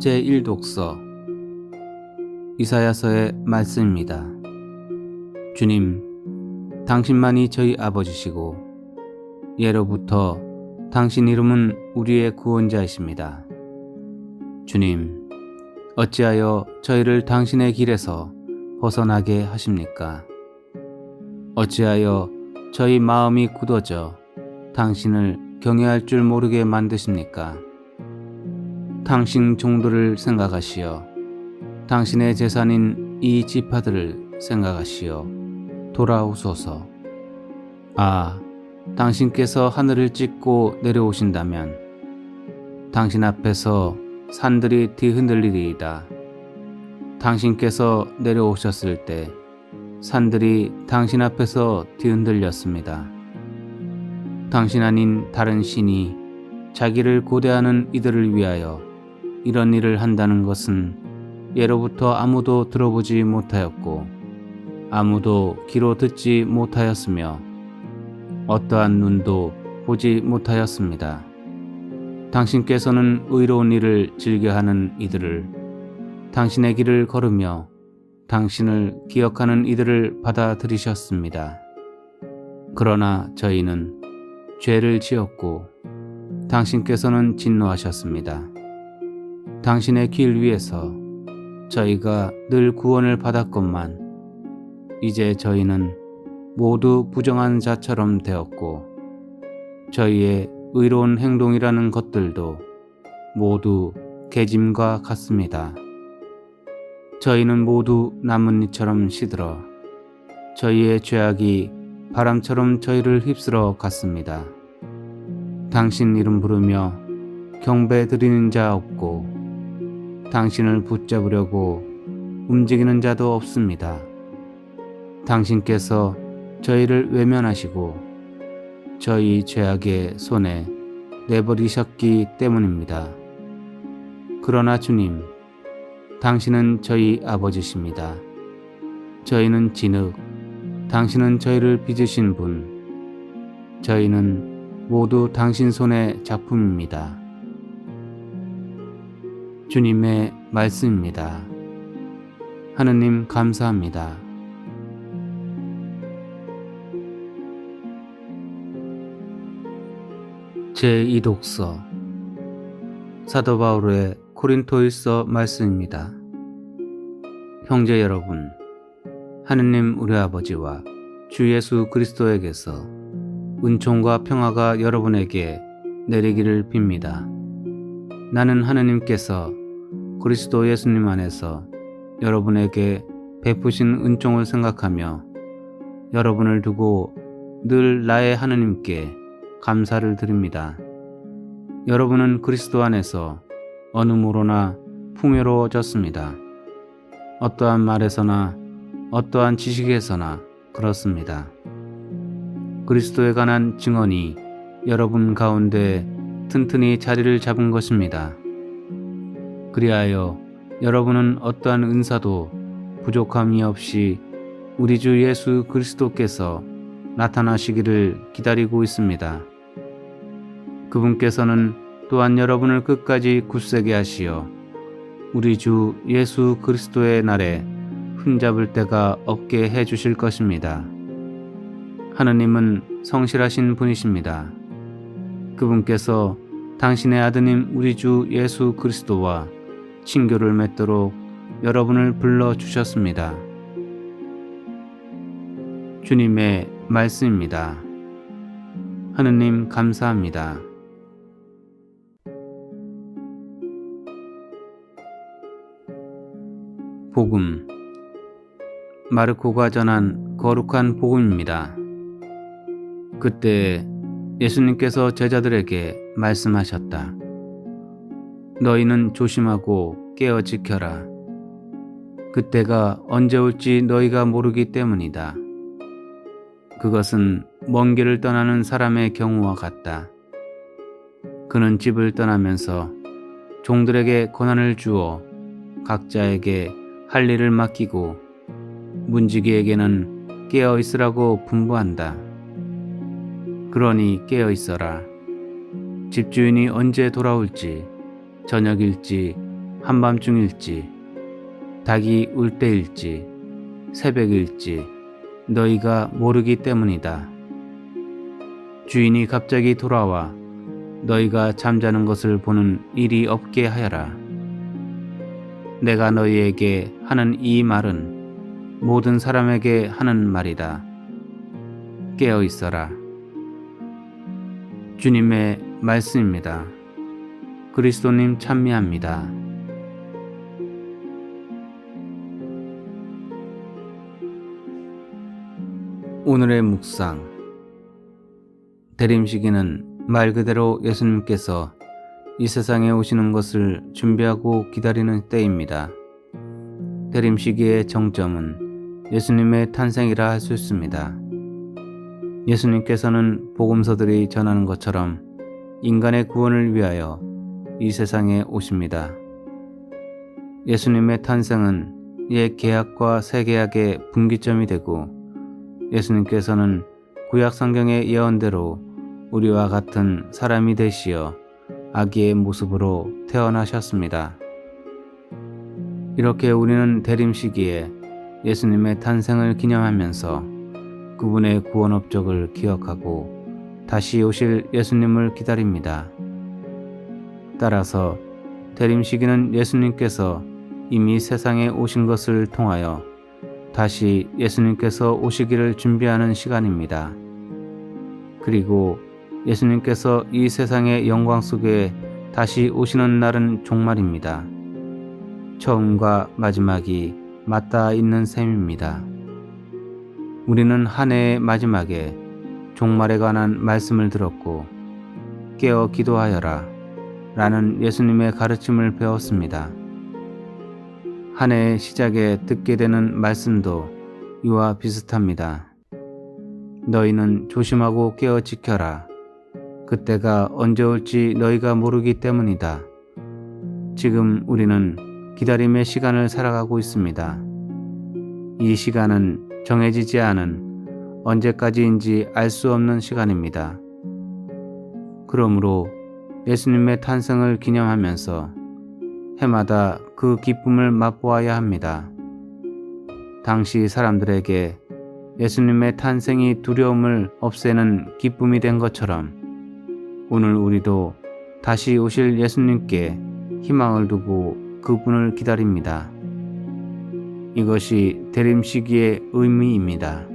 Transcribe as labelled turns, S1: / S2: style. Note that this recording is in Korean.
S1: 제1독서 이사야서의 말씀입니다. 주님, 당신만이 저희 아버지시고 예로부터 당신 이름은 우리의 구원자이십니다. 주님, 어찌하여 저희를 당신의 길에서 벗어나게 하십니까? 어찌하여 저희 마음이 굳어져 당신을 경외할 줄 모르게 만드십니까? 당신 종들을 생각하시어 당신의 재산인 이 지파들을 생각하시어 돌아오소서. 아, 당신께서 하늘을 찢고 내려오신다면 당신 앞에서 산들이 뒤흔들리리이다. 당신께서 내려오셨을 때 산들이 당신 앞에서 뒤흔들렸습니다. 당신 아닌 다른 신이 자기를 고대하는 이들을 위하여 이런 일을 한다는 것은 예로부터 아무도 들어보지 못하였고 아무도 귀로 듣지 못하였으며 어떠한 눈도 보지 못하였습니다. 당신께서는 의로운 일을 즐겨하는 이들을 당신의 길을 걸으며 당신을 기억하는 이들을 받아들이셨습니다. 그러나 저희는 죄를 지었고 당신께서는 진노하셨습니다. 당신의 길 위에서 저희가 늘 구원을 받았건만 이제 저희는 모두 부정한 자처럼 되었고 저희의 의로운 행동이라는 것들도 모두 개짐과 같습니다. 저희는 모두 나뭇잎처럼 시들어 저희의 죄악이 바람처럼 저희를 휩쓸어 갔습니다. 당신 이름 부르며 경배 드리는 자 없고 당신을 붙잡으려고 움직이는 자도 없습니다. 당신께서 저희를 외면하시고 저희 죄악의 손에 내버리셨기 때문입니다. 그러나 주님, 당신은 저희 아버지십니다. 저희는 진흙, 당신은 저희를 빚으신 분, 저희는 모두 당신 손의 작품입니다. 주님의 말씀입니다. 하느님 감사합니다. 제2독서 사도 바울의 코린토일서 말씀입니다. 형제 여러분, 하느님 우리 아버지와 주 예수 그리스도에게서 은총과 평화가 여러분에게 내리기를 빕니다. 나는 하느님께서 그리스도 예수님 안에서 여러분에게 베푸신 은총을 생각하며 여러분을 두고 늘 나의 하느님께 감사를 드립니다. 여러분은 그리스도 안에서 어느 모로나 풍요로워졌습니다. 어떠한 말에서나 어떠한 지식에서나 그렇습니다. 그리스도에 관한 증언이 여러분 가운데 튼튼히 자리를 잡은 것입니다. 그리하여 여러분은 어떠한 은사도 부족함이 없이 우리 주 예수 그리스도께서 나타나시기를 기다리고 있습니다. 그분께서는 또한 여러분을 끝까지 굳세게 하시어 우리 주 예수 그리스도의 날에 흠잡을 데가 없게 해 주실 것입니다. 하느님은 성실하신 분이십니다. 그분께서 당신의 아드님 우리 주 예수 그리스도와 친교를 맺도록 여러분을 불러 주셨습니다. 주님의 말씀입니다. 하느님 감사합니다. 복음 마르코가 전한 거룩한 복음입니다. 그때 예수님께서 제자들에게 말씀하셨다. 너희는 조심하고 깨어 지켜라. 그때가 언제 올지 너희가 모르기 때문이다. 그것은 먼 길을 떠나는 사람의 경우와 같다. 그는 집을 떠나면서 종들에게 권한을 주어 각자에게 할 일을 맡기고 문지기에게는 깨어 있으라고 분부한다. 그러니 깨어 있어라. 집주인이 언제 돌아올지 저녁일지 한밤중일지 닭이 울 때일지 새벽일지 너희가 모르기 때문이다. 주인이 갑자기 돌아와 너희가 잠자는 것을 보는 일이 없게 하여라. 내가 너희에게 하는 이 말은 모든 사람에게 하는 말이다. 깨어 있어라. 주님의 말씀입니다. 그리스도님 찬미합니다. 오늘의 묵상 대림시기는 말 그대로 예수님께서 이 세상에 오시는 것을 준비하고 기다리는 때입니다. 대림시기의 정점은 예수님의 탄생이라 할 수 있습니다. 예수님께서는 복음서들이 전하는 것처럼 인간의 구원을 위하여 이 세상에 오십니다. 예수님의 탄생은 옛 계약과 새 계약의 분기점이 되고 예수님께서는 구약 성경의 예언대로 우리와 같은 사람이 되시어 아기의 모습으로 태어나셨습니다. 이렇게 우리는 대림 시기에 예수님의 탄생을 기념하면서 그분의 구원 업적을 기억하고 다시 오실 예수님을 기다립니다. 따라서 대림 시기는 예수님께서 이미 세상에 오신 것을 통하여 다시 예수님께서 오시기를 준비하는 시간입니다. 그리고 예수님께서 이 세상의 영광 속에 다시 오시는 날은 종말입니다. 처음과 마지막이 맞닿아 있는 셈입니다. 우리는 한 해의 마지막에 종말에 관한 말씀을 들었고 깨어 기도하여라 라는 예수님의 가르침을 배웠습니다. 한 해의 시작에 듣게 되는 말씀도 이와 비슷합니다. 너희는 조심하고 깨어 지켜라. 그때가 언제 올지 너희가 모르기 때문이다. 지금 우리는 기다림의 시간을 살아가고 있습니다. 이 시간은 정해지지 않은 언제까지인지 알 수 없는 시간입니다. 그러므로 예수님의 탄생을 기념하면서 해마다 그 기쁨을 맛보아야 합니다. 당시 사람들에게 예수님의 탄생이 두려움을 없애는 기쁨이 된 것처럼 오늘 우리도 다시 오실 예수님께 희망을 두고 그분을 기다립니다. 이것이 대림 시기의 의미입니다.